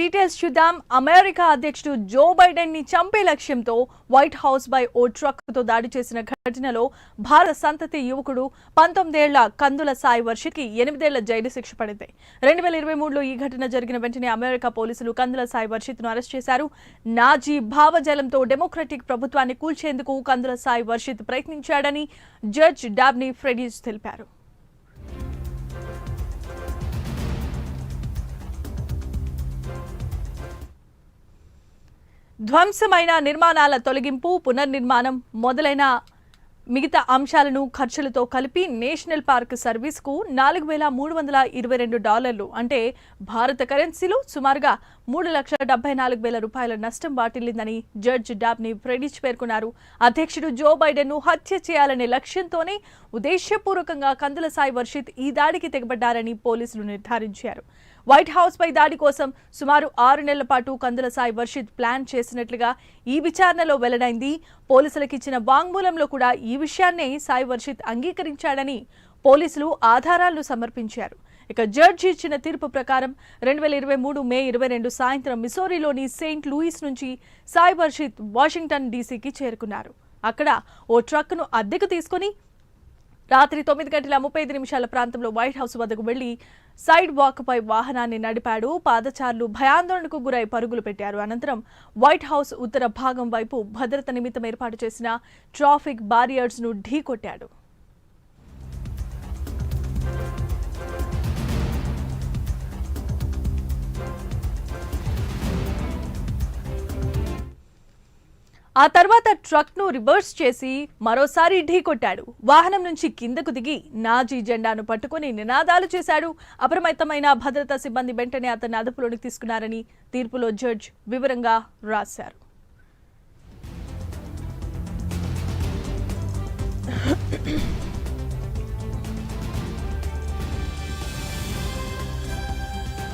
Details చూద్దాం. America అధ్యక్షుడు జో బైడెన్ని చంపే లక్ష్యంతో వైట్ హౌస్ పై ఓ ట్రక్తో దాడి చేసిన ఘటనలో భారత సంతతి యువకుడు పంతొమ్మిదేళ్ళ కందుల సాయి వర్షికి ఎనిమిదేళ్ళ జైలు శిక్ష పడింది. రెండు వేల ఇరవై మూడులో ఈ ఘటన జరిగిన వెంటనే అమెరికా పోలీసులు కందుల సాయి వర్షిత్ను అరెస్ట్ చేశారు. నాజీ భావజాలంతో డెమోక్రటిక్ ప్రభుత్వాన్ని కూల్చేందుకు కందుల సాయి వర్షిత్ ప్రయత్నించాడని జడ్జ్ డాబ్నీ ఫ్రెడీస్ తెలిపారు. ధ్వంసమైన నిర్మాణాల తొలగింపు పునర్నిర్మాణం మొదలైన మిగతా అంశాలను ఖర్చులతో కలిపి నేషనల్ పార్క్ సర్వీస్కు నాలుగు వేల మూడు వందల ఇరవై రెండు డాలర్లు అంటే భారత కరెన్సీలో సుమారుగా మూడు లక్షల డెబ్బై నాలుగు వేల రూపాయల నష్టం వాటిల్లిందని జడ్జ్ డాబ్ని ఫ్రెడిచ్ పేర్కొన్నారు. అధ్యక్షుడు జో బైడెన్ను హత్య చేయాలనే లక్ష్యంతోనే ఉద్దేశపూర్వకంగా కందుల సాయి వర్షిత్ ఈ దాడికి తెగబడ్డారని పోలీసులు నిర్ధారించారు. వైట్ హౌస్ పై దాడి కోసం సుమారు ఆరు నెలల పాటు కందుల సాయి వర్షిత్ ప్లాన్ చేసినట్లుగా ఈ విచారణలో వెల్లడైంది. పోలీసులకు ఇచ్చిన వాంగ్మూలంలో కూడా ఈ విషయాన్నే సాయి వర్షిత్ అంగీకరించాడని పోలీసులు ఆధారాలను సమర్పించారు. ఇక జడ్జి ఇచ్చిన తీర్పు ప్రకారం రెండు వేల ఇరవై మూడు మే ఇరవై రెండు సాయంత్రం మిసోరీలోని సెయింట్ లూయిస్ నుంచి సాయి వర్షిత్ వాషింగ్టన్ డీసీకి చేరుకున్నారు. అక్కడ ఓ ట్రక్ను అద్దెకు తీసుకుని రాత్రి తొమ్మిది గంటల ముప్పై ఐదు నిమిషాల ప్రాంతంలో వైట్ హౌస్ వద్దకు వెళ్ళి సైడ్ వాక్ పై వాహనాన్ని నడిపాడు పాదచారులు. భయాందోళనకు గురై పరుగులు పెట్టారు. అనంతరం వైట్ హౌస్ ఉత్తర భాగం వైపు భద్రత నిమిత్తం ఏర్పాటు చేసిన ట్రాఫిక్ బారియర్స్ను ఢీకొట్టాడు. ఆ తర్వాత ట్రక్ను రివర్స్ చేసి మరోసారి ఢీకొట్టాడు వాహనం నుంచి కిందకు దిగి నాజీ జెండాను పట్టుకుని నినాదాలు చేశాడు. అప్రమత్తమైన భద్రతా సిబ్బంది వెంటనే అతన్ని అదుపులోకి తీసుకున్నారని తీర్పులో జడ్జ్ వివరంగా రాశారు.